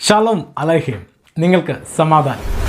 Shalom അലഹിം. നിങ്ങൾക്ക് സമാധാനം.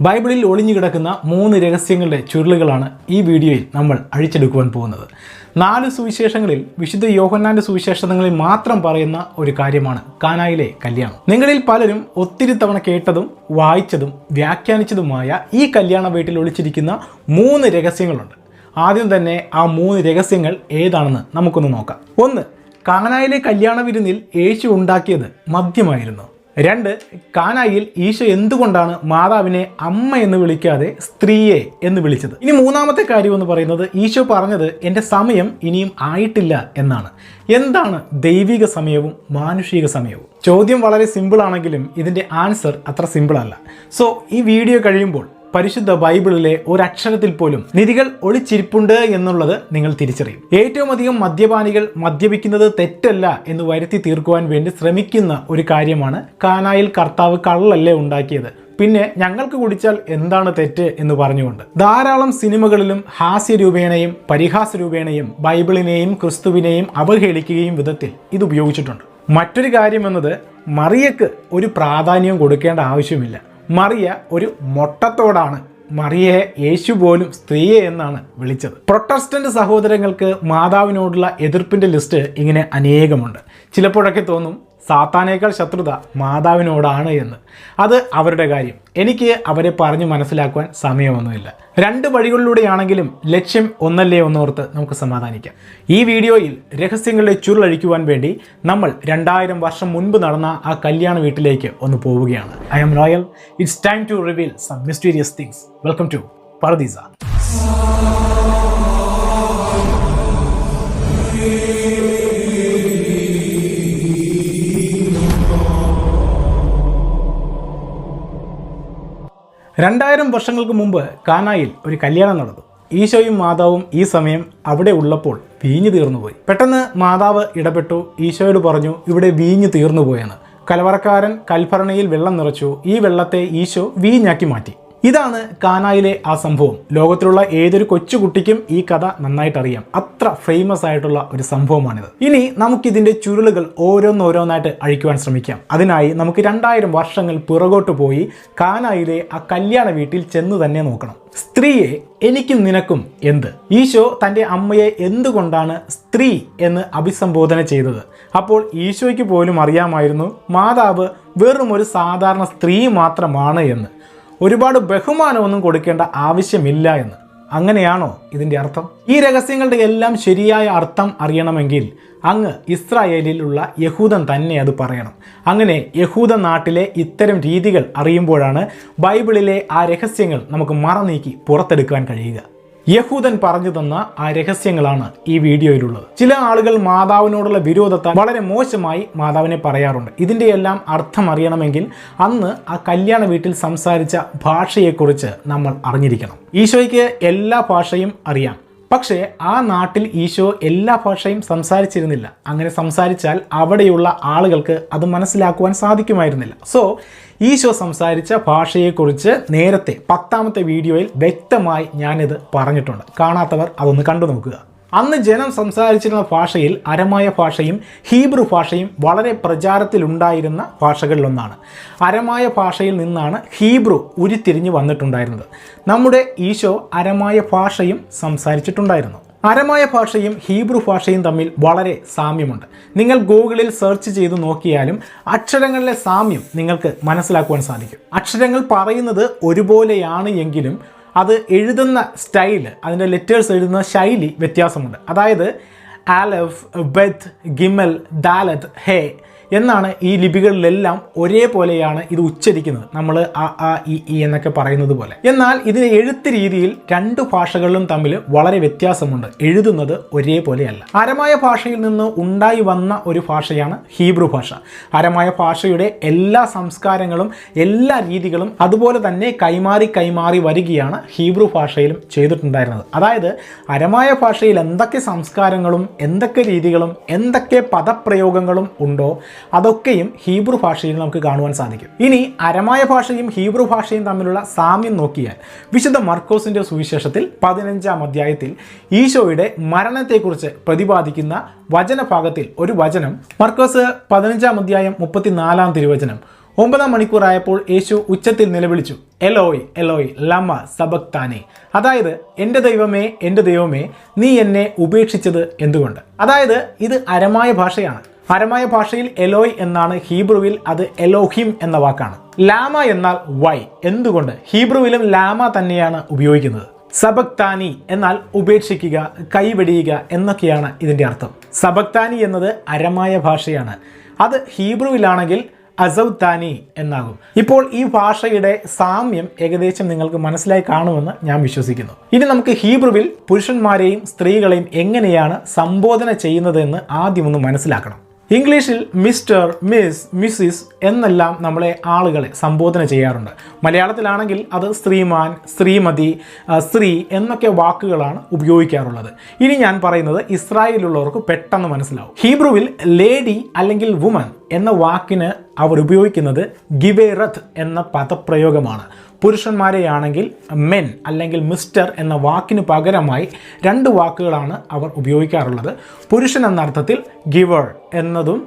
ബൈബിളിൽ ഒളിഞ്ഞു കിടക്കുന്ന മൂന്ന് രഹസ്യങ്ങളുടെ ചുരുളുകളാണ് ഈ വീഡിയോയിൽ നമ്മൾ അഴിച്ചെടുക്കുവാൻ പോകുന്നത്. നാല് സുവിശേഷങ്ങളിൽ വിശുദ്ധ യോഹന്നാന്റെ സുവിശേഷങ്ങളിൽ മാത്രം പറയുന്ന ഒരു കാര്യമാണ് കാനായിലെ കല്യാണം. നിങ്ങളിൽ പലരും ഒത്തിരി തവണ കേട്ടതും വായിച്ചതും വ്യാഖ്യാനിച്ചതുമായ ഈ കല്യാണ വീട്ടിൽ ഒളിച്ചിരിക്കുന്ന മൂന്ന് രഹസ്യങ്ങളുണ്ട്. ആദ്യം തന്നെ ആ മൂന്ന് രഹസ്യങ്ങൾ ഏതാണെന്ന് നമുക്കൊന്ന് നോക്കാം. ഒന്ന് കാനായിലെ കല്യാണ വിരുന്നിൽ യേശു ഉണ്ടാക്കിയത് മദ്യമായിരുന്നു. രണ്ട് കാനായിൽ ഈശോ എന്തുകൊണ്ടാണ് മാതാവിനെ അമ്മ എന്ന് വിളിക്കാതെ സ്ത്രീയെ എന്ന് വിളിച്ചത്? ഇനി മൂന്നാമത്തെ കാര്യം എന്ന് പറയുന്നത് ഈശോ പറഞ്ഞത് എന്റെ സമയം ഇനിയും ആയിട്ടില്ല എന്നാണ്. എന്താണ് ദൈവിക സമയവും മാനുഷിക സമയവും? ചോദ്യം വളരെ സിമ്പിൾ ആണെങ്കിലും ഇതിന്റെ ആൻസർ അത്ര സിമ്പിൾ അല്ല. സോ ഈ വീഡിയോ കഴിയുമ്പോൾ പരിശുദ്ധ ബൈബിളിലെ ഒരക്ഷരത്തിൽ പോലും നിധികൾ ഒളിച്ചിരിപ്പുണ്ട് എന്നുള്ളത് നിങ്ങൾ തിരിച്ചറിയും. ഏറ്റവും അധികം മദ്യപാനികൾ മദ്യപിക്കുന്നത് തെറ്റല്ല എന്ന് വരുത്തി തീർക്കുവാൻ വേണ്ടി ശ്രമിക്കുന്ന ഒരു കാര്യമാണ് കാനായിൽ കർത്താവ് കള്ളല്ലേ ഉണ്ടാക്കിയത്. പിന്നെ ഞങ്ങൾക്ക് കുടിച്ചാൽ എന്താണ് തെറ്റ് എന്ന് പറഞ്ഞുകൊണ്ട്. ധാരാളം സിനിമകളിലും ഹാസ്യ രൂപേണയും പരിഹാസ രൂപേണയും ബൈബിളിനെയും ക്രിസ്തുവിനെയും അവഹേളിക്കുകയും വിധത്തിൽ ഇത് ഉപയോഗിച്ചിട്ടുണ്ട്. മറ്റൊരു കാര്യം എന്നത് മറിയക്ക് ഒരു പ്രാധാന്യം കൊടുക്കേണ്ട ആവശ്യമില്ല. മറിയ ഒരു മൊട്ടത്തോടാണ്. മറിയയെ യേശു പോലും സ്ത്രീയെ എന്നാണ് വിളിച്ചത്. പ്രൊട്ടസ്റ്റന്റ് സഹോദരങ്ങൾക്ക് മാതാവിനോടുള്ള എതിർപ്പിന്റെ ലിസ്റ്റ് ഇങ്ങനെ അനേകമുണ്ട്. ചിലപ്പോഴൊക്കെ തോന്നും സാത്താനേക്കാൾ ശത്രുത മാതാവിനോടാണ് എന്ന്. അത് അവരുടെ കാര്യം. എനിക്ക് അവരെ പറഞ്ഞു മനസ്സിലാക്കുവാൻ സമയമൊന്നുമില്ല. രണ്ട് വഴികളിലൂടെയാണെങ്കിലും ലക്ഷ്യം ഒന്നല്ലേ ഒന്നോർത്ത് നമുക്ക് സമാധാനിക്കാം. ഈ വീഡിയോയിൽ രഹസ്യങ്ങളുടെ ചുരുളഴിക്കുവാൻ വേണ്ടി നമ്മൾ രണ്ടായിരം വർഷം മുൻപ് നടന്ന ആ കല്യാണ വീട്ടിലേക്ക് ഒന്ന് പോവുകയാണ്. I'm Royal it's time to reveal some mysterious things welcome to Pardeesa രണ്ടായിരം വർഷങ്ങൾക്ക് മുമ്പ് കാനായിൽ ഒരു കല്യാണം നടന്നു. ഈശോയും മാതാവും ഈ സമയം അവിടെ ഉള്ളപ്പോൾ വീഞ്ഞു തീർന്നുപോയി. പെട്ടെന്ന് മാതാവ് ഇടപെട്ടു. ഈശോയോട് പറഞ്ഞു ഇവിടെ വീഞ്ഞു തീർന്നുപോയെന്ന്. കലവറക്കാരൻ കൽഭരണിയിൽ വെള്ളം നിറച്ചു. ഈ വെള്ളത്തെ ഈശോ വീഞ്ഞാക്കി മാറ്റി. ഇതാണ് കാനായിലെ ആ സംഭവം. ലോകത്തിലുള്ള ഏതൊരു കൊച്ചുകുട്ടിക്കും ഈ കഥ നന്നായിട്ട് അറിയാം അത്ര ഫേമസ് ആയിട്ടുള്ള ഒരു സംഭവമാണിത്. ഇനി നമുക്കിതിന്റെ ചുരുളുകൾ ഓരോന്നോരോന്നായിട്ട് അഴിക്കുവാൻ ശ്രമിക്കാം. അതിനായി നമുക്ക് രണ്ടായിരം വർഷങ്ങൾ പുറകോട്ട് പോയി കാനായിലെ ആ കല്യാണ വീട്ടിൽ ചെന്ന് തന്നെ നോക്കണം. സ്ത്രീയെ എനിക്കും നിനക്കും എന്ത്? ഈശോ തന്റെ അമ്മയെ എന്തുകൊണ്ടാണ് സ്ത്രീ എന്ന് അഭിസംബോധന ചെയ്തത്? അപ്പോൾ ഈശോയ്ക്ക് പോലും അറിയാമായിരുന്നു മാതാവ് വെറും ഒരു സാധാരണ സ്ത്രീ മാത്രമാണ് എന്ന്. ഒരുപാട് ബഹുമാനമൊന്നും കൊടുക്കേണ്ട ആവശ്യമില്ല എന്ന്. അങ്ങനെയാണോ ഇതിന്റെ അർത്ഥം? ഈ രഹസ്യങ്ങളുടെ എല്ലാം ശരിയായ അർത്ഥം അറിയണമെങ്കിൽ അങ്ങ് ഇസ്രായേലിലുള്ള യഹൂദൻ തന്നെ അത് പറയണം. അങ്ങനെ യഹൂദ നാട്ടിലെ ഇത്തരം രീതികൾ അറിയുമ്പോഴാണ് ബൈബിളിലെ ആ രഹസ്യങ്ങൾ നമുക്ക് മറനീക്കി പുറത്തെടുക്കാൻ കഴിയുക. യഹൂദൻ പറഞ്ഞു തന്ന ആ രഹസ്യങ്ങളാണ് ഈ വീഡിയോയിലുള്ളത്. ചില ആളുകൾ മാതാവിനോടുള്ള വിരോധത്താൽ വളരെ മോശമായി മാതാവിനെ പറയാറുണ്ട്. ഇതിന്റെ എല്ലാം അർത്ഥം അറിയണമെങ്കിൽ അന്ന് ആ കല്യാണ വീട്ടിൽ സംസാരിച്ച ഭാഷയെക്കുറിച്ച് നമ്മൾ അറിഞ്ഞിരിക്കണം. ഈശോയ്ക്ക് എല്ലാ ഭാഷയും അറിയാം. പക്ഷേ ആ നാട്ടിൽ ഈശോ എല്ലാ ഭാഷയും സംസാരിച്ചിരുന്നില്ല. അങ്ങനെ സംസാരിച്ചാൽ അവിടെയുള്ള ആളുകൾക്ക് അത് മനസ്സിലാക്കുവാൻ സാധിക്കുമായിരുന്നില്ല. സോ ഈശോ സംസാരിച്ച ഭാഷയെക്കുറിച്ച് നേരത്തെ പത്താമത്തെ വീഡിയോയിൽ വ്യക്തമായി ഞാനിത് പറഞ്ഞിട്ടുണ്ട്. കാണാത്തവർ അതൊന്ന് കണ്ടു നോക്കുക. അന്ന് ജനം സംസാരിച്ചിരുന്ന ഭാഷയിൽ അരമായ ഭാഷയും ഹീബ്രു ഭാഷയും വളരെ പ്രചാരത്തിലുണ്ടായിരുന്ന ഭാഷകളിലൊന്നാണ്. അരമായ ഭാഷയിൽ നിന്നാണ് ഹീബ്രു ഉരുത്തിരിഞ്ഞ് വന്നിട്ടുണ്ടായിരുന്നത്. നമ്മുടെ ഈശോ അരമായ ഭാഷയും സംസാരിച്ചിട്ടുണ്ടായിരുന്നു. അരമായ ഭാഷയും ഹീബ്രു ഭാഷയും തമ്മിൽ വളരെ സാമ്യമുണ്ട്. നിങ്ങൾ ഗൂഗിളിൽ സെർച്ച് ചെയ്ത് നോക്കിയാലും അക്ഷരങ്ങളിലെ സാമ്യം നിങ്ങൾക്ക് മനസ്സിലാക്കുവാൻ സാധിക്കും. അക്ഷരങ്ങൾ പറയുന്നത് ഒരുപോലെയാണ് എങ്കിലും അത് എഴുതുന്ന സ്റ്റൈൽ അതിന്റെ ലെറ്റേഴ്സ് എഴുതുന്ന ശൈലി വ്യത്യാസമുണ്ട്. അതായത് ആലഫ് ബെത്ത് ഗിമൽ ദാലത്ത് ഹേ എന്നാണ് ഈ ലിപികളിലെല്ലാം ഒരേപോലെയാണ് ഇത് ഉച്ചരിക്കുന്നത്. നമ്മൾ ആ ആ ഇ ഇ എന്നൊക്കെ പറയുന്നത് പോലെ. എന്നാൽ ഇതിന് എഴുത്ത് രീതിയിൽ രണ്ട് ഭാഷകളിലും തമ്മിൽ വളരെ വ്യത്യാസമുണ്ട്. എഴുതുന്നത് ഒരേപോലെയല്ല. അരമായ ഭാഷയിൽ നിന്ന് ഉണ്ടായി വന്ന ഒരു ഭാഷയാണ് ഹീബ്രു ഭാഷ. അരമായ ഭാഷയുടെ എല്ലാ സംസ്കാരങ്ങളും എല്ലാ രീതികളും അതുപോലെ തന്നെ കൈമാറി കൈമാറി വരികയാണ് ഹീബ്രു ഭാഷയിലും ചെയ്തിട്ടുണ്ടായിരുന്നത്. അതായത് അരമായ ഭാഷയിൽ എന്തൊക്കെ സംസ്കാരങ്ങളും എന്തൊക്കെ രീതികളും എന്തൊക്കെ പദപ്രയോഗങ്ങളും ഉണ്ടോ അതൊക്കെയും ഹീബ്രു ഭാഷയിൽ നമുക്ക് കാണുവാൻ സാധിക്കും. ഇനി അരമായ ഭാഷയും ഹീബ്രു ഭാഷയും തമ്മിലുള്ള സാമ്യം നോക്കിയാൽ വിശുദ്ധ മർക്കോസിന്റെ സുവിശേഷത്തിൽ പതിനഞ്ചാം അധ്യായത്തിൽ ഈശോയുടെ മരണത്തെക്കുറിച്ച് പ്രതിപാദിക്കുന്ന വചനഭാഗത്തിൽ ഒരു വചനം മർക്കോസ് പതിനഞ്ചാം അധ്യായം മുപ്പത്തിനാലാം തിരുവചനം. ഒമ്പതാം മണിക്കൂറായപ്പോൾ യേശു ഉച്ചത്തിൽ നിലവിളിച്ചു എലോയ് എലോയ് ലമ സബക്താനെ അതായത് എന്റെ ദൈവമേ എന്റെ ദൈവമേ നീ എന്നെ ഉപേക്ഷിച്ചത് എന്തുകൊണ്ട്? അതായത് ഇത് അരമായ ഭാഷയാണ്. അരമായ ഭാഷയിൽ എലോയ് എന്നാണ് ഹീബ്രുവിൽ അത് എലോഹിം എന്ന വാക്കാണ്. ലാമ എന്നാൽ വൈ എന്തുകൊണ്ട്? ഹീബ്രുവിലും ലാമ തന്നെയാണ് ഉപയോഗിക്കുന്നത്. സബക്താനി എന്നാൽ ഉപേക്ഷിക്കുക കൈവെടിയുക എന്നൊക്കെയാണ് ഇതിന്റെ അർത്ഥം. സബക്താനി എന്നത് അരമായ ഭാഷയാണ്. അത് ഹീബ്രുവിലാണെങ്കിൽ അസൗത്താനി എന്നാകും. ഇപ്പോൾ ഈ ഭാഷയുടെ സാമ്യം ഏകദേശം നിങ്ങൾക്ക് മനസ്സിലായി കാണുമെന്ന് ഞാൻ വിശ്വസിക്കുന്നു. ഇനി നമുക്ക് ഹീബ്രുവിൽ പുരുഷന്മാരെയും സ്ത്രീകളെയും എങ്ങനെയാണ് സംബോധന ചെയ്യുന്നതെന്ന് ആദ്യമൊന്ന് മനസ്സിലാക്കണം. ഇംഗ്ലീഷിൽ മിസ്റ്റർ മിസ് മിസ്സിസ് എന്നെല്ലാം നമ്മളെ ആളുകളെ സംബോധന ചെയ്യാറുണ്ട്. മലയാളത്തിലാണെങ്കിൽ അത് ശ്രീമാൻ ശ്രീമതി സ്ത്രീ എന്നൊക്കെ വാക്കുകളാണ് ഉപയോഗിക്കാറുള്ളത്. ഇനി ഞാൻ പറയുന്നത് ഇസ്രായേലിലുള്ളവർക്ക് പെട്ടെന്ന് മനസ്സിലാവും. ഹീബ്രുവിൽ ലേഡി അല്ലെങ്കിൽ വുമൻ എന്ന വാക്കിന് അവർ ഉപയോഗിക്കുന്നത് ഗിവേറത്ത് എന്ന പദപ്രയോഗമാണ്. പുരുഷന്മാരെയാണെങ്കിൽ മെൻ അല്ലെങ്കിൽ മിസ്റ്റർ എന്ന വാക്കിന് പകരമായി രണ്ട് വാക്കുകളാണ് അവർ ഉപയോഗിക്കാറുള്ളത്. പുരുഷൻ എന്ന അർത്ഥത്തിൽ ഗിവർ എന്നതും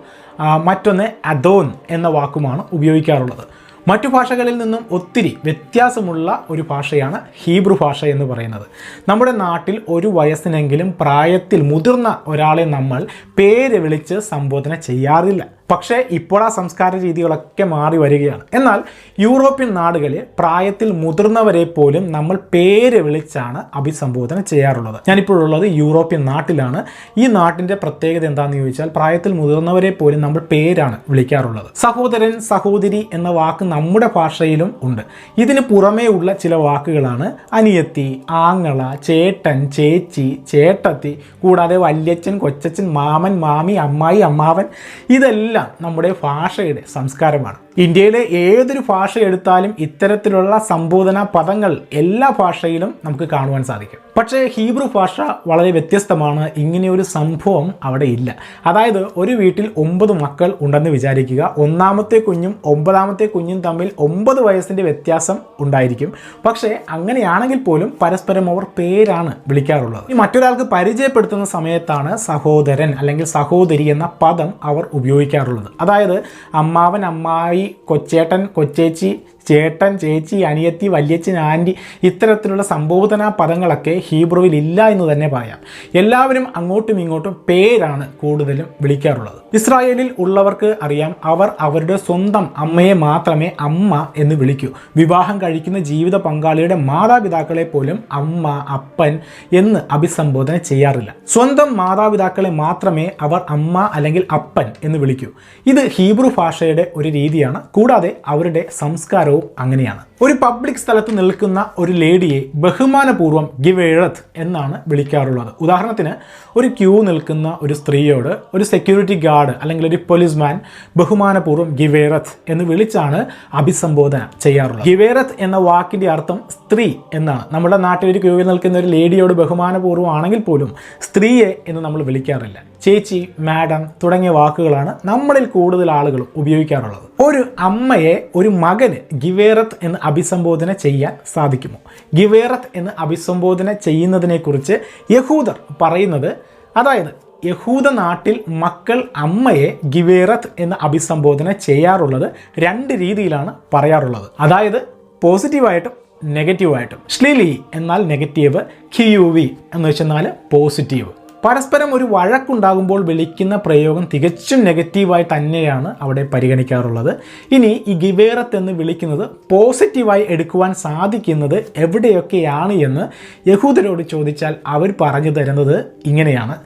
മറ്റൊന്ന് അദോൻ എന്ന വാക്കുമാണ് ഉപയോഗിക്കാറുള്ളത്. മറ്റു ഭാഷകളിൽ നിന്നും ഒത്തിരി വ്യത്യാസമുള്ള ഒരു ഭാഷയാണ് ഹീബ്രു ഭാഷ എന്ന് പറയുന്നത്. നമ്മുടെ നാട്ടിൽ ഒരു വയസ്സിനെങ്കിലും പ്രായത്തിൽ മുതിർന്ന ഒരാളെ നമ്മൾ പേര് വിളിച്ച് സംബോധന ചെയ്യാറില്ല. പക്ഷേ ഇപ്പോൾ ആ സംസ്കാര രീതികളൊക്കെ മാറി വരികയാണ്. എന്നാൽ യൂറോപ്യൻ നാടുകളിൽ പ്രായത്തിൽ മുതിർന്നവരെ പോലും നമ്മൾ പേര് വിളിച്ചാണ് അഭിസംബോധന ചെയ്യാറുള്ളത്. ഞാനിപ്പോഴുള്ളത് യൂറോപ്യൻ നാട്ടിലാണ്. ഈ നാട്ടിന്റെ പ്രത്യേകത എന്താണെന്ന് ചോദിച്ചാൽ പ്രായത്തിൽ മുതിർന്നവരെ പോലും നമ്മൾ പേരാണ് വിളിക്കാറുള്ളത്. സഹോദരൻ സഹോദരി എന്ന വാക്ക് നമ്മുടെ ഭാഷയിലും ഉണ്ട്. ഇതിന് പുറമേ ഉള്ള ചില വാക്കുകളാണ് അനിയത്തി ആങ്ങള ചേട്ടൻ ചേച്ചി ചേട്ടത്തി കൂടാതെ വല്യച്ഛൻ കൊച്ചച്ഛൻ മാമൻ മാമി അമ്മായി അമ്മാവൻ. ഇതെല്ലാം നമ്മുടെ ഭാഷയുടെ സംസ്കാരമാണ്. ഇന്ത്യയിലെ ഏതൊരു ഭാഷ എടുത്താലും ഇത്തരത്തിലുള്ള സംബോധന പദങ്ങൾ എല്ലാ ഭാഷയിലും നമുക്ക് കാണുവാൻ സാധിക്കും. പക്ഷേ ഹീബ്രു ഭാഷ വളരെ വ്യത്യസ്തമാണ്. ഇങ്ങനെയൊരു സംഭവം അവിടെ ഇല്ല. അതായത് ഒരു വീട്ടിൽ ഒമ്പത് മക്കൾ ഉണ്ടെന്ന് വിചാരിക്കുക. ഒന്നാമത്തെ കുഞ്ഞും ഒമ്പതാമത്തെ കുഞ്ഞും തമ്മിൽ ഒമ്പത് വയസ്സിന്റെ വ്യത്യാസം ഉണ്ടായിരിക്കും. പക്ഷേ അങ്ങനെയാണെങ്കിൽ പോലും പരസ്പരം അവർ പേരാണ് വിളിക്കാറുള്ളത്. ഈ മറ്റൊരാൾക്ക് പരിചയപ്പെടുത്തുന്ന സമയത്താണ് സഹോദരൻ അല്ലെങ്കിൽ സഹോദരി എന്ന പദം അവർ ഉപയോഗിക്കാറുള്ളത്. അതായത് അമ്മാവൻ അമ്മായി കൊച്ചേട്ടൻ കൊച്ചേച്ചി ചേട്ടൻ ചേച്ചി അനിയത്തി വല്യച്ഛൻ ആന്റി ഇത്തരത്തിലുള്ള സംബോധനാ പദങ്ങളൊക്കെ ഹീബ്രുവിൽ ഇല്ല എന്ന് തന്നെ പറയാം. എല്ലാവരും അങ്ങോട്ടും ഇങ്ങോട്ടും പേരാണ് കൂടുതലും വിളിക്കാറുള്ളത്. ഇസ്രായേലിൽ ഉള്ളവർക്ക് അറിയാം അവർ അവരുടെ സ്വന്തം അമ്മയെ മാത്രമേ അമ്മ എന്ന് വിളിക്കൂ. വിവാഹം കഴിക്കുന്ന ജീവിത പങ്കാളിയുടെ മാതാപിതാക്കളെ പോലും അമ്മ അപ്പൻ എന്ന് അഭിസംബോധന ചെയ്യാറില്ല. സ്വന്തം മാതാപിതാക്കളെ മാത്രമേ അവർ അമ്മ അല്ലെങ്കിൽ അപ്പൻ എന്ന് വിളിക്കൂ. ഇത് ഹീബ്രു ഭാഷയുടെ ഒരു രീതിയാണ്. കൂടാതെ അവരുടെ സംസ്കാരവും അങ്ങനെയാണ്. ഒരു പബ്ലിക് സ്ഥലത്ത് നിൽക്കുന്ന ഒരു ലേഡിയെ ബഹുമാനപൂർവം ഗിവേഴത്ത് എന്നാണ് വിളിക്കാറുള്ളത്. ഉദാഹരണത്തിന് ഒരു ക്യൂ നിൽക്കുന്ന ഒരു സ്ത്രീയോട് ഒരു സെക്യൂരിറ്റി ഗാർഡ് അല്ലെങ്കിൽ ഒരു പോലീസ്മാൻ ബഹുമാനപൂർവം ഗിവേറത്ത് എന്ന് വിളിച്ചാണ് അഭിസംബോധന ചെയ്യാറുള്ളത്. ഗിവേറത്ത് എന്ന വാക്കിന്റെ അർത്ഥം സ്ത്രീ എന്നാണ്. നമ്മുടെ നാട്ടിൽ ഒരു ക്യൂവിൽ നിൽക്കുന്ന ഒരു ലേഡിയോട് ബഹുമാനപൂർവം ആണെങ്കിൽ പോലും സ്ത്രീയെ എന്ന് നമ്മൾ വിളിക്കാറില്ല. ചേച്ചി മാഡം തുടങ്ങിയ വാക്കുകളാണ് നമ്മളിൽ കൂടുതൽ ആളുകൾ ഉപയോഗിക്കാറുള്ളത്. ഒരു അമ്മയെ ഒരു മകന് ഗിവേറത്ത് എന്ന് അഭിസംബോധന ചെയ്യാൻ സാധിക്കുമോ? ഗിവേറത്ത് എന്ന് അഭിസംബോധന ചെയ്യുന്നതിനെക്കുറിച്ച് യഹൂദർ പറയുന്നത് അതായത് യഹൂദ നാട്ടിൽ മക്കൾ അമ്മയെ ഗിവേറത്ത് എന്ന് അഭിസംബോധന ചെയ്യാറുള്ളത് രണ്ട് രീതിയിലാണ് പറയാറുള്ളത്. അതായത് പോസിറ്റീവായിട്ടും നെഗറ്റീവായിട്ടും. ശ്ലീലി എന്നാൽ നെഗറ്റീവ് ഖിയുവി എന്ന് വെച്ചെന്നാൽ പോസിറ്റീവ്. പരസ്പരം ഒരു വഴക്കുണ്ടാകുമ്പോൾ വിളിക്കുന്ന പ്രയോഗം തികച്ചും നെഗറ്റീവായി തന്നെയാണ് അവിടെ പരിഗണിക്കാറുള്ളത്. ഇനി ഈ ഗിവേറത്ത് എന്ന് വിളിക്കുന്നത് പോസിറ്റീവായി എടുക്കുവാൻ സാധിക്കുന്നത് എവിടെയൊക്കെയാണ് എന്ന് യഹൂദരോട് ചോദിച്ചാൽ അവർ പറഞ്ഞു തരുന്നത് ഇങ്ങനെയാണ്.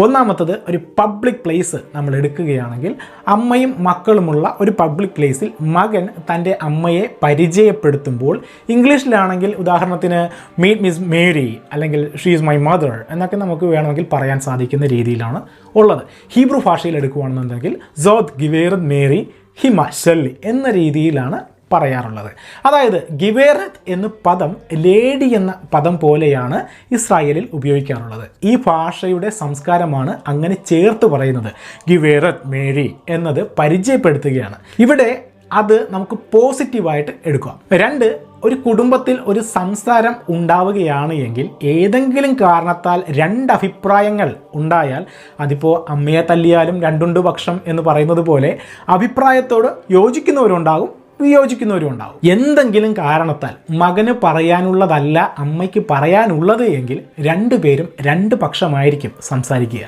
ഒന്നാമത്തത് ഒരു പബ്ലിക് പ്ലേസ് നമ്മൾ എടുക്കുകയാണെങ്കിൽ അമ്മയും മക്കളുമുള്ള ഒരു പബ്ലിക് പ്ലേസിൽ മകൻ തന്റെ അമ്മയെ പരിചയപ്പെടുത്തുമ്പോൾ ഇംഗ്ലീഷിലാണെങ്കിൽ ഉദാഹരണത്തിന് മീറ്റ് മിസ് മേരി അല്ലെങ്കിൽ ഷീ ഈസ് മൈ മദർ എന്നൊക്കെ നമുക്ക് വേണമെങ്കിൽ പറയാൻ സാധിക്കുന്ന രീതിയിലാണ് ഉള്ളത്. ഹീബ്രു ഭാഷയിൽ എടുക്കുകയാണെന്നുണ്ടെങ്കിൽ ജോത് ഗിവേർ മേരി ഹിമ ഷെല്ലി എന്ന രീതിയിലാണ് പറയാറുള്ളത്. അതായത് ഗിവേറത്ത് എന്ന പദം ലേഡി എന്ന പദം പോലെയാണ് ഇസ്രായേലിൽ ഉപയോഗിക്കാറുള്ളത്. ഈ ഭാഷയുടെ സംസ്കാരമാണ് അങ്ങനെ ചേർത്ത് പറയുന്നത്. ഗിവേറത്ത് മേരി എന്നത് പരിചയപ്പെടുത്തുകയാണ്. ഇവിടെ അത് നമുക്ക് പോസിറ്റീവായിട്ട് എടുക്കാം. രണ്ട് ഒരു കുടുംബത്തിൽ ഒരു സംസാരം ഉണ്ടാവുകയാണ് എങ്കിൽ ഏതെങ്കിലും കാരണത്താൽ രണ്ട് അഭിപ്രായങ്ങൾ ഉണ്ടായാൽ അതിപ്പോൾ അമ്മയെ തല്ലിയാലും രണ്ടുണ്ട് പക്ഷം എന്ന് പറയുന്നത് പോലെ അഭിപ്രായത്തോട് യോജിക്കുന്നവരുണ്ടാകും വിയോജിക്കുന്നവരും ഉണ്ടാവും എന്തെങ്കിലും കാരണത്താൽ മകന് പറയാനുള്ളതല്ല അമ്മയ്ക്ക് പറയാനുള്ളത് എങ്കിൽ രണ്ടുപേരും രണ്ട് പക്ഷമായിരിക്കും സംസാരിക്കുക.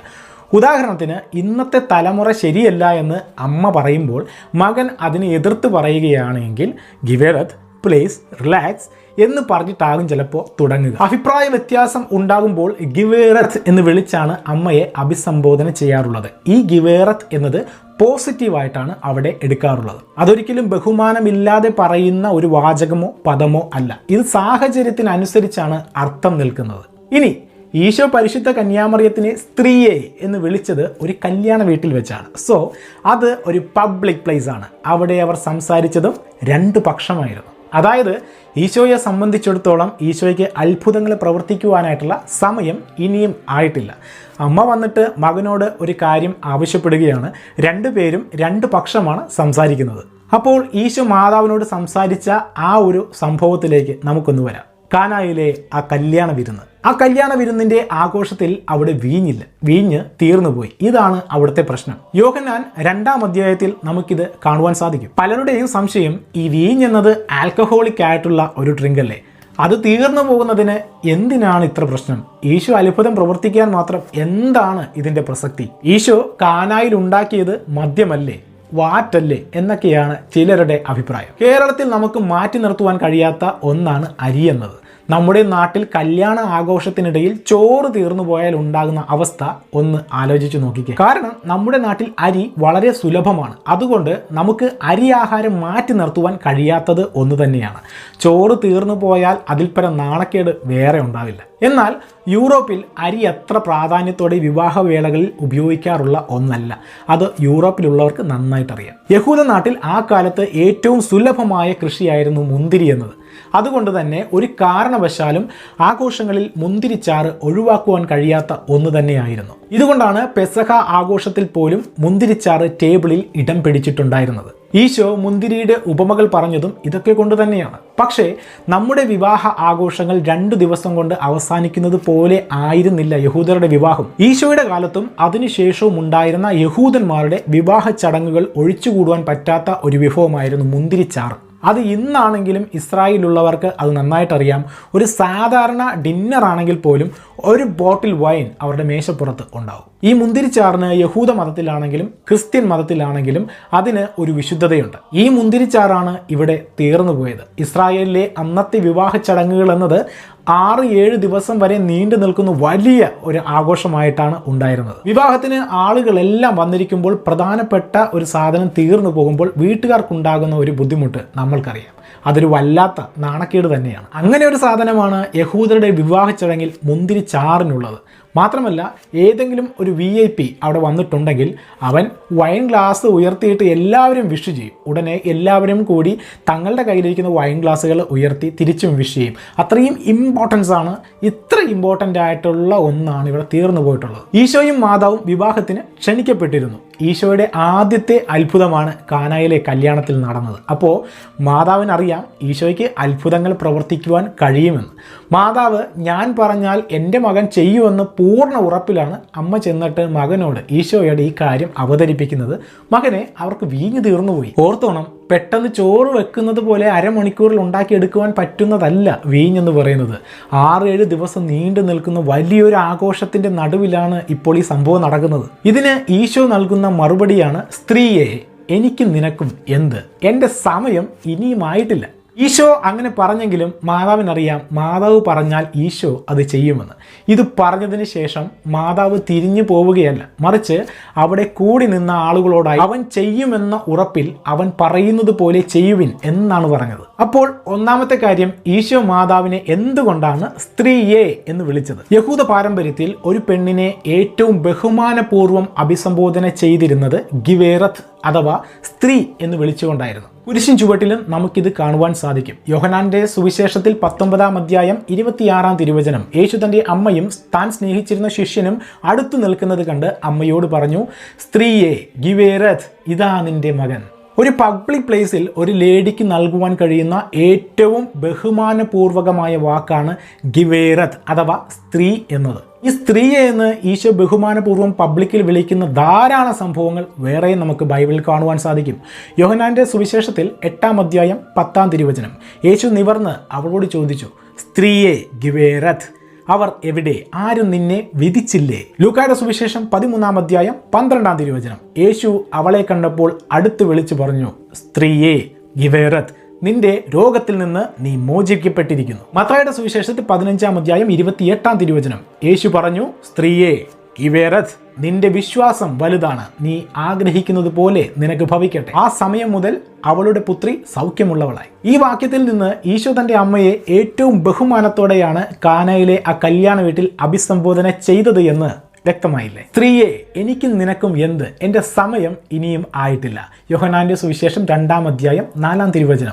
ഉദാഹരണത്തിന് ഇന്നത്തെ തലമുറ ശരിയല്ല എന്ന് അമ്മ പറയുമ്പോൾ മകൻ അതിനെ എതിർത്ത് പറയുകയാണെങ്കിൽ ഗിവേറത്ത് പ്ലീസ് റിലാക്സ് എന്ന് പറഞ്ഞിട്ടാകും ചിലപ്പോൾ തുടങ്ങുക. അഭിപ്രായ വ്യത്യാസം ഉണ്ടാകുമ്പോൾ ഗിവേറത്ത് എന്ന് വിളിച്ചാണ് അമ്മയെ അഭിസംബോധന ചെയ്യാറുള്ളത്. ഈ ഗിവേറത്ത് എന്നത് പോസിറ്റീവായിട്ടാണ് അവിടെ എടുക്കാറുള്ളത്. അതൊരിക്കലും ബഹുമാനമില്ലാതെ പറയുന്ന ഒരു വാചകമോ പദമോ അല്ല. ഇത് സാഹചര്യത്തിനനുസരിച്ചാണ് അർത്ഥം നിൽക്കുന്നത്. ഇനി ഈശോ പരിശുദ്ധ കന്യാമറിയത്തിനെ സ്ത്രീയെ എന്ന് വിളിച്ചത് ഒരു കല്യാണ വീട്ടിൽ വെച്ചാണ്. സോ അത് ഒരു പബ്ലിക് പ്ലേസ് ആണ്. അവിടെ അവർ സംസാരിച്ചതും രണ്ട് പക്ഷമായിരുന്നു. അതായത് ഈശോയെ സംബന്ധിച്ചിടത്തോളം ഈശോയ്ക്ക് അത്ഭുതങ്ങൾ പ്രവർത്തിക്കുവാനായിട്ടുള്ള സമയം ഇനിയും ആയിട്ടില്ല. അമ്മ വന്നിട്ട് മകനോട് ഒരു കാര്യം ആവശ്യപ്പെടുകയാണ്. രണ്ടുപേരും രണ്ട് പക്ഷമാണ് സംസാരിക്കുന്നത്. അപ്പോൾ ഈശോ മാതാവിനോട് സംസാരിച്ച ആ ഒരു സംഭവത്തിലേക്ക് നമുക്കൊന്ന് വരാം. കാനായിലെ ആ കല്യാണ വിരുന്ന്. ആ കല്യാണ വിരുന്നിന്റെ ആഘോഷത്തിൽ അവിടെ വീഞ്ഞില്ല. വീഞ്ഞ് തീർന്നുപോയി ഇതാണ് അവിടുത്തെ പ്രശ്നം. യോഹന്നാൻ രണ്ടാം അധ്യായത്തിൽ നമുക്കിത് കാണുവാൻ സാധിക്കും. പലരുടെയും സംശയം ഈ വീഞ്ഞ് എന്നത് ആൽക്കഹോളിക് ആയിട്ടുള്ള ഒരു ഡ്രിങ്ക് അല്ലേ? അത് തീർന്നു പോകുന്നതിന് എന്തിനാണ് ഇത്ര പ്രശ്നം? ഈശോ അത്ഭുതം പ്രവർത്തിക്കാൻ മാത്രം എന്താണ് ഇതിന്റെ പ്രസക്തി? ഈശോ കാനായിൽ ഉണ്ടാക്കിയത് മദ്യമല്ലേ? വാറ്റല്ലേ എന്നൊക്കെയാണ് ചിലരുടെ അഭിപ്രായം. കേരളത്തിൽ നമുക്ക് മാറ്റി നിർത്തുവാൻ കഴിയാത്ത ഒന്നാണ് അരി എന്നത്. നമ്മുടെ നാട്ടിൽ കല്യാണ ആഘോഷത്തിനിടയിൽ ചോറ് തീർന്നു പോയാൽ ഉണ്ടാകുന്ന അവസ്ഥ ഒന്ന് ആലോചിച്ച് നോക്കിക്കുക കാരണം നമ്മുടെ നാട്ടിൽ അരി വളരെ സുലഭമാണ്. അതുകൊണ്ട് നമുക്ക് അരി ആഹാരം മാറ്റി നിർത്തുവാൻ കഴിയാത്തത് ഒന്ന് തന്നെയാണ്. ചോറ് തീർന്നു പോയാൽ അതിൽ അതിൽപ്പരം നാണക്കേട് വേറെ ഉണ്ടാവില്ല. എന്നാൽ യൂറോപ്പിൽ അരി എത്ര പ്രാധാന്യത്തോടെ വിവാഹവേളകളിൽ ഉപയോഗിക്കാറുള്ള ഒന്നല്ല. അത് യൂറോപ്പിലുള്ളവർക്ക് നന്നായിട്ടറിയാം. യഹൂദ നാട്ടിൽ ആ കാലത്ത് ഏറ്റവും സുലഭമായ കൃഷിയായിരുന്നു മുന്തിരി എന്നത്. അതുകൊണ്ട് തന്നെ ഒരു കാരണവശാലും ആഘോഷങ്ങളിൽ മുന്തിരിച്ചാറ് ഒഴിവാക്കുവാൻ കഴിയാത്ത ഒന്ന് തന്നെയായിരുന്നു. ഇതുകൊണ്ടാണ് പെസഹ ആഘോഷത്തിൽ പോലും മുന്തിരിച്ചാറ് ടേബിളിൽ ഇടം പിടിച്ചിട്ടുണ്ടായിരുന്നത്. ഈശോ മുന്തിരിയുടെ ഉപമകൾ പറഞ്ഞതും ഇതൊക്കെ കൊണ്ട് തന്നെയാണ്. പക്ഷേ നമ്മുടെ വിവാഹ ആഘോഷങ്ങൾ രണ്ടു ദിവസം കൊണ്ട് അവസാനിക്കുന്നത് പോലെ ആയിരുന്നില്ല യഹൂദരുടെ വിവാഹം. ഈശോയുടെ കാലത്തും അതിനുശേഷവും ഉണ്ടായിരുന്ന യഹൂദന്മാരുടെ വിവാഹ ചടങ്ങുകൾ ഒഴിച്ചുകൂടുവാൻ പറ്റാത്ത ഒരു വിഭവമായിരുന്നു മുന്തിരിച്ചാറ്. അത് ഇന്നാണെങ്കിലും ഇസ്രായേലുള്ളവർക്ക് അത് നന്നായിട്ടറിയാം. ഒരു സാധാരണ ഡിന്നർ ആണെങ്കിൽ പോലും ഒരു ബോട്ടിൽ വൈൻ അവരുടെ മേശപ്പുറത്ത് ഉണ്ടാവും. ഈ മുന്തിരിച്ചാറിന് യഹൂദ മതത്തിലാണെങ്കിലും ക്രിസ്ത്യൻ മതത്തിലാണെങ്കിലും അതിന് ഒരു വിശുദ്ധതയുണ്ട്. ഈ മുന്തിരിച്ചാറാണ് ഇവിടെ തീർന്നു പോയത്. ഇസ്രായേലിലെ അന്നത്തെ വിവാഹ ചടങ്ങുകൾ എന്നത് ആറ് ഏഴ് ദിവസം വരെ നീണ്ടു നിൽക്കുന്ന വലിയ ഒരു ആഘോഷമായിട്ടാണ് ഉണ്ടായിരുന്നത്. വിവാഹത്തിന് ആളുകളെല്ലാം വന്നിരിക്കുമ്പോൾ പ്രധാനപ്പെട്ട ഒരു സാധനം തീർന്നു പോകുമ്പോൾ വീട്ടുകാർക്കുണ്ടാകുന്ന ഒരു ബുദ്ധിമുട്ട് നമ്മൾക്കറിയാം. അതൊരു വല്ലാത്ത നാണക്കേട് തന്നെയാണ്. അങ്ങനെ ഒരു സാധനമാണ് യഹൂദരുടെ വിവാഹ ചടങ്ങിൽ മുന്തിരി ചാറിനുള്ളത്. മാത്രമല്ല ഏതെങ്കിലും ഒരു വി ഐ പി അവിടെ വന്നിട്ടുണ്ടെങ്കിൽ അവൻ വൈൻ ഗ്ലാസ് ഉയർത്തിയിട്ട് എല്ലാവരും വിഷ് ചെയ്യും. ഉടനെ എല്ലാവരും കൂടി തങ്ങളുടെ കയ്യിലിരിക്കുന്ന വൈൻ ഗ്ലാസ്സുകൾ ഉയർത്തി തിരിച്ചും വിഷ് ചെയ്യും. അത്രയും ഇമ്പോർട്ടൻസ് ആണ്. ഇത്ര ഇമ്പോർട്ടന്റ് ആയിട്ടുള്ള ഒന്നാണ് ഇവിടെ തീർന്നു പോയിട്ടുള്ളത്. ഈശോയും മാതാവും വിവാഹത്തിന് ക്ഷണിക്കപ്പെട്ടിരുന്നു. ഈശോയുടെ ആദ്യത്തെ അത്ഭുതമാണ് കാനായിലെ കല്യാണത്തിൽ നടന്നത്. അപ്പോൾ മാതാവിനറിയാം ഈശോയ്ക്ക് അത്ഭുതങ്ങൾ പ്രവർത്തിക്കുവാൻ കഴിയുമെന്ന്. മാതാവ് ഞാൻ പറഞ്ഞാൽ എന്റെ മകൻ ചെയ്യുമെന്ന് പൂർണ ഉറപ്പിലാണ് അമ്മ ചെന്നിട്ട് മകനോട് ഈശോയുടെ ഈ കാര്യം അവതരിപ്പിക്കുന്നത്. മകനെ അവർക്ക് വീഞ്ഞു തീർന്നുപോയി. ഓർത്തോണം പെട്ടെന്ന് ചോറ് വെക്കുന്നത് പോലെ അരമണിക്കൂറിൽ ഉണ്ടാക്കിയെടുക്കുവാൻ പറ്റുന്നതല്ല വീഞ്ഞെന്ന് പറയുന്നത്. ആറ് ഏഴ് ദിവസം നീണ്ടു നിൽക്കുന്ന വലിയൊരു ആഘോഷത്തിന്റെ നടുവിലാണ് ഇപ്പോൾ ഈ സംഭവം നടക്കുന്നത്. ഇതിന് ഈശോ നൽകുന്ന മറുപടിയാണ് സ്ത്രീയെ എനിക്കും നിനക്കും എന്ത്? എന്റെ സമയം ഇനിയുമായിട്ടില്ല. ഈശോ അങ്ങനെ പറഞ്ഞെങ്കിലും മാതാവിനറിയാം മാതാവ് പറഞ്ഞാൽ ഈശോ അത് ചെയ്യുമെന്ന്. ഇത് പറഞ്ഞതിന് ശേഷം മാതാവ് തിരിഞ്ഞു പോവുകയല്ല. മറിച്ച് അവിടെ കൂടി നിന്ന ആളുകളോടായി അവൻ ചെയ്യുമെന്ന ഉറപ്പിൽ അവൻ പറയുന്നത് പോലെ ചെയ്യുവിൻ എന്നാണ് പറഞ്ഞത്. അപ്പോൾ ഒന്നാമത്തെ കാര്യം ഈശോ മാതാവിനെ എന്തുകൊണ്ടാണ് സ്ത്രീയെ എന്ന് വിളിച്ചത്? യഹൂദ പാരമ്പര്യത്തിൽ ഒരു പെണ്ണിനെ ഏറ്റവും ബഹുമാനപൂർവം അഭിസംബോധന ചെയ്തിരുന്നത് ഗിവേറത്ത് അഥവാ സ്ത്രീ എന്ന് വിളിച്ചുകൊണ്ടായിരുന്നു. കുരിശിൻ ചുവട്ടിലും നമുക്കിത് കാണുവാൻ സാധിക്കും. യോഹനാന്റെ സുവിശേഷത്തിൽ പത്തൊമ്പതാം അധ്യായം ഇരുപത്തിയാറാം തിരുവചനം. യേശു തന്റെ അമ്മയും താൻ സ്നേഹിച്ചിരുന്ന ശിഷ്യനും അടുത്തു നിൽക്കുന്നത് കണ്ട് അമ്മയോട് പറഞ്ഞു സ്ത്രീയെ ഗിവേറത്ത് ഇതാ നിന്റെ മകൻ. ഒരു പബ്ലിക് പ്ലേസിൽ ഒരു ലേഡിക്ക് നൽകുവാൻ കഴിയുന്ന ഏറ്റവും ബഹുമാനപൂർവകമായ വാക്കാണ് ഗിവേറത്ത് അഥവാ സ്ത്രീ എന്നത്. ഈ സ്ത്രീയെ എന്ന് ഈശോ ബഹുമാനപൂർവം പബ്ലിക്കിൽ വിളിക്കുന്ന ധാരാളം സംഭവങ്ങൾ വേറെയും നമുക്ക് ബൈബിളിൽ കാണുവാൻ സാധിക്കും. യോഹനാന്റെ സുവിശേഷത്തിൽ എട്ടാം അധ്യായം പത്താം തിരുവചനം. യേശു നിവർന്ന് അവളോട് ചോദിച്ചു സ്ത്രീയെ ഗിവേറത്ത് അവർ എവിടെ? ആരും നിന്നെ വിധിച്ചില്ലേ? ലൂക്കായുടെ സുവിശേഷം പതിമൂന്നാം അധ്യായം പന്ത്രണ്ടാം തിരുവചനം. യേശു അവളെ കണ്ടപ്പോൾ അടുത്ത് വിളിച്ചു പറഞ്ഞു സ്ത്രീയെ ഗിവേറത്ത് നിന്റെ രോഗത്തിൽ നിന്ന് നീ മോചിക്കപ്പെട്ടിരിക്കുന്നു. മത്തായുടെ സുവിശേഷത്തിൽ പതിനഞ്ചാം അധ്യായം ഇരുപത്തിയെട്ടാം തിരുവചനം. യേശു പറഞ്ഞു സ്ത്രീയെ ഗിവേറത്ത് നിന്റെ വിശ്വാസം വലുതാണ്. നീ ആഗ്രഹിക്കുന്നത് പോലെ നിനക്ക് ഭവിക്കട്ടെ. ആ സമയം മുതൽ അവളുടെ പുത്രി സൗഖ്യമുള്ളവളായി. ഈ വാക്യത്തിൽ നിന്ന് ഈശോ തന്റെ അമ്മയെ ഏറ്റവും ബഹുമാനത്തോടെയാണ് കാനയിലെ ആ കല്യാണ വീട്ടിൽ അഭിസംബോധന ചെയ്തത് എന്ന് വ്യക്തമായില്ലേ? സ്ത്രീയെ എനിക്കും നിനക്കും എന്ത്? എന്റെ സമയം ഇനിയും ആയിട്ടില്ല. യോഹനാന്റെ സുവിശേഷം രണ്ടാം അധ്യായം നാലാം തിരുവചനം.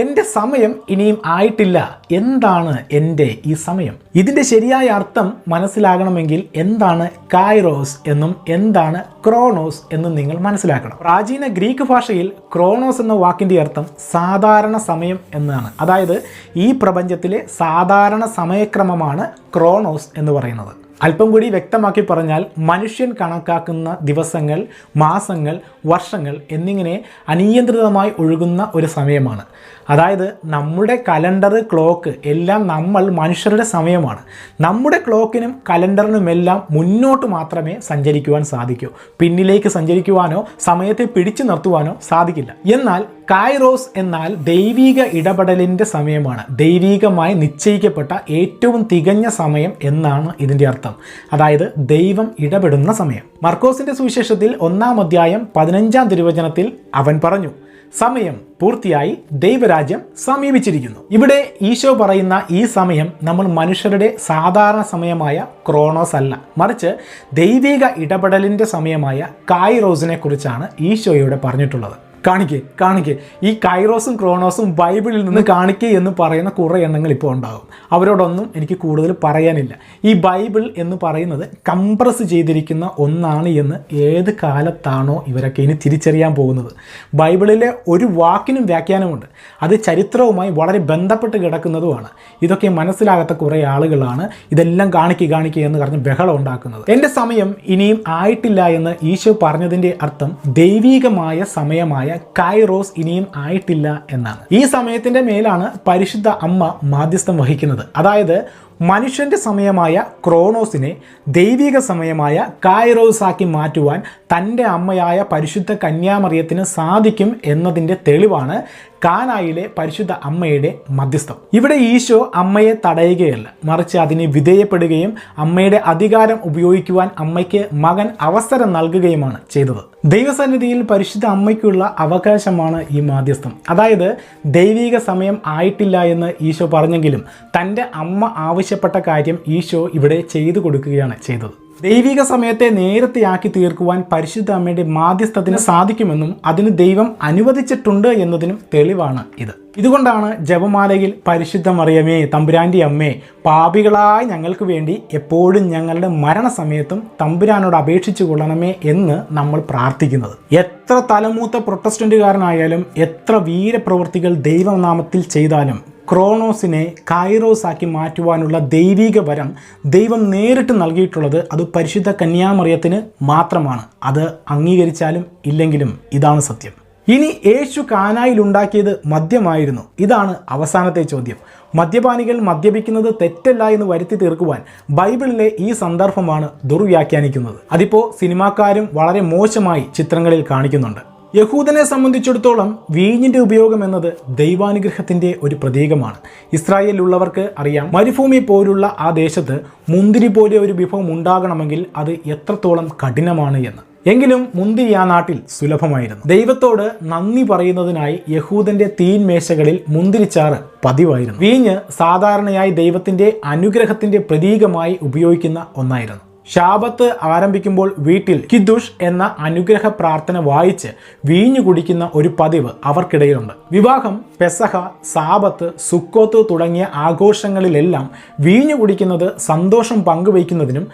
എന്റെ സമയം ഇനിയും ആയിട്ടില്ല. എന്താണ് എന്റെ ഈ സമയം? ഇതിന്റെ ശരിയായ അർത്ഥം മനസ്സിലാകണമെങ്കിൽ എന്താണ് കായ്റോസ് എന്നും എന്താണ് ക്രോണോസ് എന്നും നിങ്ങൾ മനസ്സിലാക്കണം. പ്രാചീന ഗ്രീക്ക് ഭാഷയിൽ ക്രോണോസ് എന്ന വാക്കിന്റെ അർത്ഥം സാധാരണ സമയം എന്നാണ്. അതായത് ഈ പ്രപഞ്ചത്തിലെ സാധാരണ സമയക്രമമാണ് ക്രോണോസ് എന്ന് പറയുന്നത്. അല്പം കൂടി വ്യക്തമാക്കി പറഞ്ഞാൽ മനുഷ്യൻ കണക്കാക്കുന്ന ദിവസങ്ങൾ മാസങ്ങൾ വർഷങ്ങൾ എന്നിങ്ങനെ അനിയന്ത്രിതമായി ഒഴുകുന്ന ഒരു സമയമാണ്. അതായത് നമ്മുടെ കലണ്ടർ ക്ലോക്ക് എല്ലാം നമ്മൾ മനുഷ്യരുടെ സമയമാണ്. നമ്മുടെ ക്ലോക്കിനും കലണ്ടറിനുമെല്ലാം മുന്നോട്ട് മാത്രമേ സഞ്ചരിക്കുവാൻ സാധിക്കൂ. പിന്നിലേക്ക് സഞ്ചരിക്കുവാനോ സമയത്തെ പിടിച്ചു നിർത്തുവാനോ സാധിക്കില്ല. എന്നാൽ കായ്റോസ് എന്നാൽ ദൈവിക ഇടപെടലിന്റെ സമയമാണ്. ദൈവികമായി നിശ്ചയിക്കപ്പെട്ട ഏറ്റവും തികഞ്ഞ സമയം എന്നാണ് ഇതിന്റെ അർത്ഥം. അതായത് ദൈവം ഇടപെടുന്ന സമയം. മർക്കോസിന്റെ സുവിശേഷത്തിൽ ഒന്നാം അധ്യായം പതിനഞ്ചാം തിരുവചനത്തിൽ അവൻ പറഞ്ഞു സമയം പൂർത്തിയായി ദൈവരാജ്യം സമീപിച്ചിരിക്കുന്നു. ഇവിടെ ഈശോ പറയുന്ന ഈ സമയം നമ്മൾ മനുഷ്യരുടെ സാധാരണ സമയമായ ക്രോണോസ് അല്ല. മറിച്ച് ദൈവിക ഇടപെടലിന്റെ സമയമായ കായിറോസിനെ കുറിച്ചാണ് ഈശോയോടെ പറഞ്ഞിട്ടുള്ളത്. കാണിക്കേ കാണിക്കേ. ഈ കൈറോസും ക്രോണോസും ബൈബിളിൽ നിന്ന് കാണിക്കേ എന്ന് പറയുന്ന കുറേ എണ്ണങ്ങൾ ഇപ്പോൾ ഉണ്ടാകും. അവരോടൊന്നും എനിക്ക് കൂടുതൽ പറയാനില്ല. ഈ ബൈബിൾ എന്ന് പറയുന്നത് കംപ്രസ് ചെയ്തിരിക്കുന്ന ഒന്നാണ് എന്ന് ഏത് കാലത്താണോ ഇവരൊക്കെ ഇനി തിരിച്ചറിയാൻ പോകുന്നത്. ബൈബിളിലെ ഒരു വാക്കിനും വ്യാഖ്യാനമുണ്ട്. അത് ചരിത്രവുമായി വളരെ ബന്ധപ്പെട്ട് കിടക്കുന്നതുമാണ്. ഇതൊക്കെ മനസ്സിലാകാത്ത കുറേ ആളുകളാണ് ഇതെല്ലാം കാണിക്കുക കാണിക്കുക എന്ന് പറഞ്ഞ് ബഹളം ഉണ്ടാക്കുന്നത്. എന്റെ സമയം ഇനിയും ആയിട്ടില്ല എന്ന് ഈശോ പറഞ്ഞതിന്റെ അർത്ഥം ദൈവീകമായ സമയമായ കൈറോസ് ഇനിയും ആയിട്ടില്ല എന്നാണ്. ഈ സമയത്തിന്റെ മേലാണ് പരിശുദ്ധ അമ്മ മാധ്യസ്ഥം വഹിക്കുന്നത്. അതായത് മനുഷ്യന്റെ സമയമായ ക്രോണോസിനെ ദൈവിക സമയമായ കായറോസാക്കി മാറ്റുവാൻ തന്റെ അമ്മയായ പരിശുദ്ധ കന്യാമറിയത്തിന് സാധിക്കും എന്നതിന്റെ തെളിവാണ് കാനായിലെ പരിശുദ്ധ അമ്മയുടെ മധ്യസ്ഥം. ഇവിടെ ഈശോ അമ്മയെ തടയുകയല്ല മറിച്ച് അതിനെ വിധേയപ്പെടുകയും അമ്മയുടെ അധികാരം ഉപയോഗിക്കുവാൻ അമ്മയ്ക്ക് മകൻ അവസരം നൽകുകയുമാണ് ചെയ്തത്. ദൈവസന്നിധിയിൽ പരിശുദ്ധ അമ്മയ്ക്കുള്ള അവകാശമാണ് ഈ മാധ്യസ്ഥം. അതായത് ദൈവിക സമയം ആയിട്ടില്ല എന്ന് ഈശോ പറഞ്ഞെങ്കിലും തന്റെ അമ്മ ആവശ്യപ്പെട്ട കാര്യം ഈശോ ഇവിടെ ചെയ്തു കൊടുക്കുകയാണ് ചെയ്തത്. ദൈവിക സമയത്തെ നേരത്തെയാക്കി തീർക്കുവാൻ പരിശുദ്ധ അമ്മയുടെ മാധ്യസ്ഥത്തിന് സാധിക്കുമെന്നും അതിന് ദൈവം അനുവദിച്ചിട്ടുണ്ട് എന്നതിനും തെളിവാണ് ഇത്. ഇതുകൊണ്ടാണ് ജപമാലയിൽ പരിശുദ്ധ മറിയമേ തമ്പുരാന്റെ അമ്മേ പാപികളായ ഞങ്ങൾക്ക് വേണ്ടി എപ്പോഴും ഞങ്ങളുടെ മരണസമയത്തും തമ്പുരാനോട് അപേക്ഷിച്ചു കൊള്ളണമേ എന്ന് നമ്മൾ പ്രാർത്ഥിക്കുന്നത്. എത്ര തലമൂത്ത പ്രൊട്ടസ്റ്റന്റുകാരനായാലും എത്ര വീരപ്രവൃത്തികൾ ദൈവനാമത്തിൽ ചെയ്താലും ക്രോണോസിനെ കൈറോസ് ആക്കി മാറ്റുവാനുള്ള ദൈവിക വരം ദൈവം നേരിട്ട് നൽകിയിട്ടുള്ളത് അത് പരിശുദ്ധ കന്യാമറിയത്തിന് മാത്രമാണ്. അത് അംഗീകരിച്ചാലും ഇല്ലെങ്കിലും ഇതാണ് സത്യം. ഇനി യേശു കാനായിൽ ഉണ്ടാക്കിയത് മദ്യമായിരുന്നു. ഇതാണ് അവസാനത്തെ ചോദ്യം. മദ്യപാനികൾ മദ്യപിക്കുന്നത് തെറ്റല്ല എന്ന് വരുത്തി തീർക്കുവാൻ ബൈബിളിലെ ഈ സന്ദർഭമാണ് ദുർവ്യാഖ്യാനിക്കുന്നത്. അതിപ്പോ സിനിമാക്കാരും വളരെ മോശമായി ചിത്രങ്ങളിൽ കാണിക്കുന്നുണ്ട്. യഹൂദനെ സംബന്ധിച്ചിടത്തോളം വീഞ്ഞിന്റെ ഉപയോഗം എന്നത് ദൈവാനുഗ്രഹത്തിന്റെ ഒരു പ്രതീകമാണ്. ഇസ്രായേലിലുള്ളവർക്ക് അറിയാം മരുഭൂമി പോലുള്ള ആ ദേശത്ത് മുന്തിരി പോലെ ഒരു വിഭവം ഉണ്ടാകണമെങ്കിൽ അത് എത്രത്തോളം കഠിനമാണ് എന്ന്. എങ്കിലും മുന്തിരി ആ നാട്ടിൽ സുലഭമായിരുന്നു. ദൈവത്തോട് നന്ദി പറയുന്നതിനായി യഹൂദന്റെ തീൻമേശകളിൽ മുന്തിരിച്ചാറ് പതിവായിരുന്നു. വീഞ്ഞ് സാധാരണയായി ദൈവത്തിന്റെ അനുഗ്രഹത്തിന്റെ പ്രതീകമായി ഉപയോഗിക്കുന്ന ഒന്നായിരുന്നു. ശാബത്ത് ആരംഭിക്കുമ്പോൾ വീട്ടിൽ കിദുഷ് എന്ന അനുഗ്രഹ പ്രാർത്ഥന വായിച്ച് വീഞ്ഞു കുടിക്കുന്ന ഒരു പതിവ് അവർക്കിടയിലുണ്ട്. വിവാഹം പെസഹ സാബത്ത് സുക്കോത്ത് തുടങ്ങിയ ആഘോഷങ്ങളിലെല്ലാം വീഞ്ഞു കുടിക്കുന്നത് സന്തോഷം പങ്കുവയ്ക്കുന്നതിനും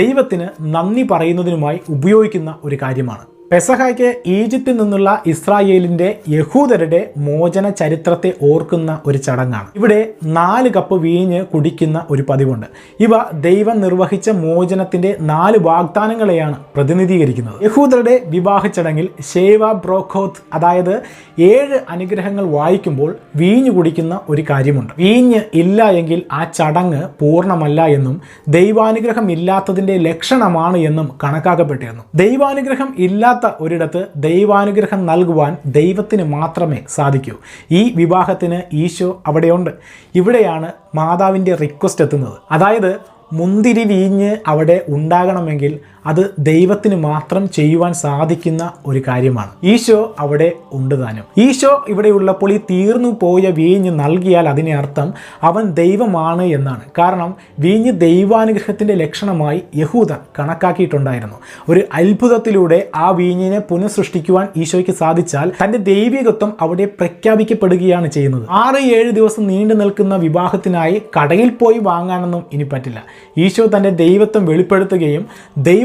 ദൈവത്തിന് നന്ദി പറയുന്നതിനുമായി ഉപയോഗിക്കുന്ന ഒരു കാര്യമാണ്. പെസഹായ്ക്ക് ഈജിപ്തിൽ നിന്നുള്ള ഇസ്രായേലിന്റെ യഹൂദരുടെ മോചന ചരിത്രത്തെ ഓർക്കുന്ന ഒരു ചടങ്ങാണ്. ഇവിടെ നാല് കപ്പ് വീഞ്ഞ് കുടിക്കുന്ന ഒരു പതിവുണ്ട്. ഇവ ദൈവം നിർവഹിച്ച മോചനത്തിന്റെ നാല് വാഗ്ദാനങ്ങളെയാണ് പ്രതിനിധീകരിക്കുന്നത്. യഹൂദരുടെ വിവാഹ ചടങ്ങിൽ ഷേവ ബ്രോഖോത്ത് അതായത് ഏഴ് അനുഗ്രഹങ്ങൾ വായിക്കുമ്പോൾ വീഞ്ഞ് കുടിക്കുന്ന ഒരു കാര്യമുണ്ട്. വീഞ്ഞ് ഇല്ല എങ്കിൽ ആ ചടങ്ങ് പൂർണമല്ല എന്നും ദൈവാനുഗ്രഹം ഇല്ലാത്തതിന്റെ ലക്ഷണമാണ് എന്നും കണക്കാക്കപ്പെട്ടിരുന്നു. ദൈവാനുഗ്രഹം ഇല്ലാത്ത ഒരിടത്ത് ദൈവാനുഗ്രഹം നൽകുവാൻ ദൈവത്തിന് മാത്രമേ സാധിക്കൂ. ഈ വിവാഹത്തിന് ഈശോ അവിടെയുണ്ട്. ഇവിടെയാണ് മാതാവിന്റെ റിക്വസ്റ്റ് എത്തുന്നത്. അതായത് മുന്തിരി വീഞ്ഞ് അവിടെ ഉണ്ടാകണമെങ്കിൽ അത് ദൈവത്തിന് മാത്രം ചെയ്യുവാൻ സാധിക്കുന്ന ഒരു കാര്യമാണ്. ഈശോ അവിടെ ഉണ്ട് താനും. ഈശോ ഇവിടെ ഉള്ളപ്പോൾ ഈ തീർന്നു പോയ വീഞ്ഞ് നൽകിയാൽ അതിനെ അർത്ഥം അവൻ ദൈവമാണ് എന്നാണ്. കാരണം വീഞ്ഞ് ദൈവാനുഗ്രഹത്തിന്റെ ലക്ഷണമായി യഹൂദ കണക്കാക്കിയിട്ടുണ്ടായിരുന്നു. ഒരു അത്ഭുതത്തിലൂടെ ആ വീഞ്ഞിനെ പുനഃസൃഷ്ടിക്കുവാൻ ഈശോയ്ക്ക് സാധിച്ചാൽ തന്റെ ദൈവികത്വം അവിടെ പ്രഖ്യാപിക്കപ്പെടുകയാണ് ചെയ്യുന്നത്. ആറ് ഏഴ് ദിവസം നീണ്ടു നിൽക്കുന്ന വിവാഹത്തിനായി കടയിൽ പോയി വാങ്ങാനൊന്നും ഇനി പറ്റില്ല. ഈശോ തന്റെ ദൈവത്വം വെളിപ്പെടുത്തുകയും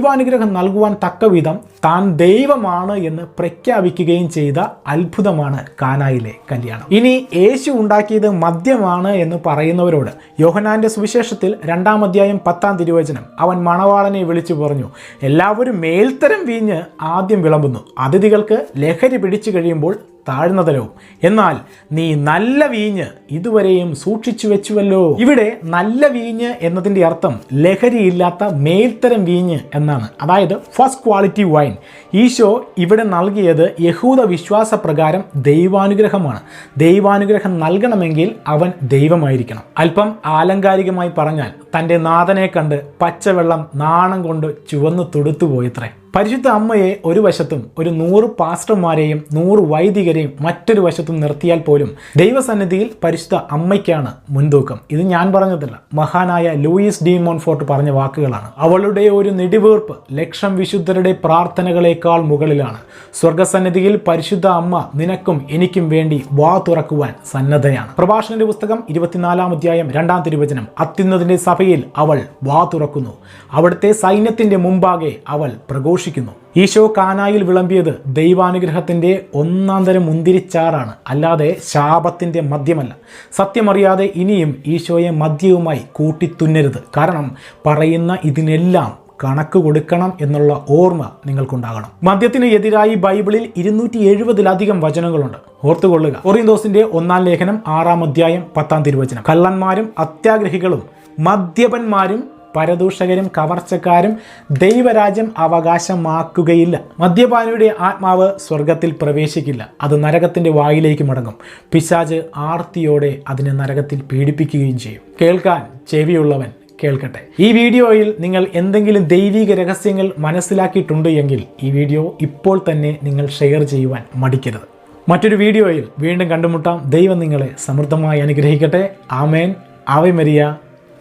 ദൈവാനുഗ്രഹം നൽകുവാൻ തക്കവിധം താൻ ദൈവമാണ് എന്ന് പ്രഖ്യാപിക്കുകയും ചെയ്ത അത്ഭുതമാണ് കാനായിലെ കല്യാണം. ഇനി യേശു ഉണ്ടാക്കിയത് മദ്യമാണ് എന്ന് പറയുന്നവരോട് യോഹനാന്റെ സുവിശേഷത്തിൽ രണ്ടാം അധ്യായം പത്താം തിരുവചനം അവൻ മണവാളനെ വിളിച്ചു പറഞ്ഞു എല്ലാവരും മേൽത്തരം വീഞ്ഞ് ആദ്യം വിളമ്പുന്നു. അതിഥികൾക്ക് ലഹരി പിടിച്ചു കഴിയുമ്പോൾ താഴ്ന്നതലവും. എന്നാൽ നീ നല്ല വീഞ്ഞ് ഇതുവരെയും സൂക്ഷിച്ചു വെച്ചുവല്ലോ. ഇവിടെ നല്ല വീഞ്ഞ് എന്നതിന്റെ അർത്ഥം ലഹരിയില്ലാത്ത മേൽത്തരം വീഞ്ഞ് എന്നാണ്. അതായത് ഫസ്റ്റ് ക്വാളിറ്റി വൈൻ. ഈശോ ഇവിടെ നൽകിയത് യഹൂദ വിശ്വാസ പ്രകാരം ദൈവാനുഗ്രഹമാണ്. ദൈവാനുഗ്രഹം നൽകണമെങ്കിൽ അവൻ ദൈവമായിരിക്കണം. അല്പം ആലങ്കാരികമായി പറഞ്ഞാൽ തന്റെ നാഥനെ കണ്ട് പച്ചവെള്ളം നാണം കൊണ്ട് ചുവന്നു തുടുത്തുപോയത്രേ. പരിശുദ്ധ അമ്മയെ ഒരു വശത്തും ഒരു നൂറ് പാസ്റ്റർമാരെയും നൂറ് വൈദികരെയും മറ്റൊരു വശത്തും നിർത്തിയാൽ പോലും ദൈവസന്നിധിയിൽ പരിശുദ്ധ അമ്മയ്ക്കാണ് മുൻതൂക്കം. ഇത് ഞാൻ പറഞ്ഞതല്ല. മഹാനായ ലൂയിസ് ഡി മോൺഫോർട്ട് പറഞ്ഞ വാക്കുകളാണ്. അവളുടെ ഒരു നെടിവീർപ്പ് ലക്ഷം വിശുദ്ധരുടെ പ്രാർത്ഥനകളേക്കാൾ മുകളിലാണ്. സ്വർഗസന്നിധിയിൽ പരിശുദ്ധ അമ്മ നിനക്കും എനിക്കും വേണ്ടി വാ തുറക്കുവാൻ സന്നദ്ധയാണ്. പ്രഭാഷണന്റെ പുസ്തകം ഇരുപത്തിനാലാം അധ്യായം രണ്ടാം തിരുവചനം. അത്യുന്നതിന്റെ സഭയിൽ അവൾ വാ തുറക്കുന്നു. അവിടുത്തെ സൈന്യത്തിന്റെ മുമ്പാകെ അവൾ പ്രഘോഷിക്കുന്നു ഈശോ കാനായിൽ വിളമ്പിയത് ദൈവാനുഗ്രഹത്തിന്റെ ഒന്നാം തരം മുന്തിരിച്ചാറാണ്. അല്ലാതെ ശാപത്തിന്റെ മദ്യമല്ല. സത്യമറിയാതെ ഇനിയും ഈശോയെ മദ്യവുമായി കൂട്ടിത്തുന്നരുത്. കാരണം പറയുന്ന ഇതിനെല്ലാം കണക്ക് കൊടുക്കണം എന്നുള്ള ഓർമ്മ നിങ്ങൾക്കുണ്ടാകണം. മദ്യത്തിന് എതിരായി ബൈബിളിൽ ഇരുന്നൂറ്റി എഴുപതിലധികം വചനങ്ങളുണ്ട്. ഓർത്തുകൊള്ളുക. ഒറിയന്തോസിന്റെ ഒന്നാം ലേഖനം ആറാം അധ്യായം പത്താം തിരുവചനം. കള്ളന്മാരും അത്യാഗ്രഹികളും മദ്യപന്മാരും പരദൂഷകരും കവർച്ചക്കാരും ദൈവരാജ്യം അവകാശമാക്കുകയില്ല. മദ്യപാനിയുടെ ആത്മാവ് സ്വർഗത്തിൽ പ്രവേശിക്കില്ല. അത് നരകത്തിന്റെ വായിലേക്ക് മടങ്ങും. പിശാജ് ആർത്തിയോടെ അതിനെ നരകത്തിൽ പീഡിപ്പിക്കുകയും ചെയ്യും. കേൾക്കാൻ ചെവിയുള്ളവൻ കേൾക്കട്ടെ. ഈ വീഡിയോയിൽ നിങ്ങൾ എന്തെങ്കിലും ദൈവിക രഹസ്യങ്ങൾ മനസ്സിലാക്കിയിട്ടുണ്ട് എങ്കിൽ ഈ വീഡിയോ ഇപ്പോൾ തന്നെ നിങ്ങൾ ഷെയർ ചെയ്യുവാൻ മടിക്കരുത്. മറ്റൊരു വീഡിയോയിൽ വീണ്ടും കണ്ടുമുട്ടാം. ദൈവം നിങ്ങളെ സമൃദ്ധമായി അനുഗ്രഹിക്കട്ടെ. ആമേൻ. ആവെ മരിയ.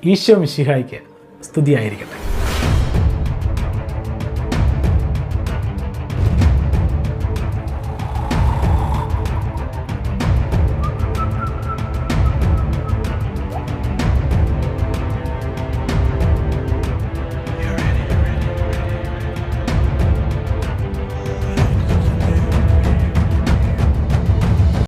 ഈശോ മിശിഹായ്ക്ക്. സ്തുതിയായിരിക്കട്ടെ.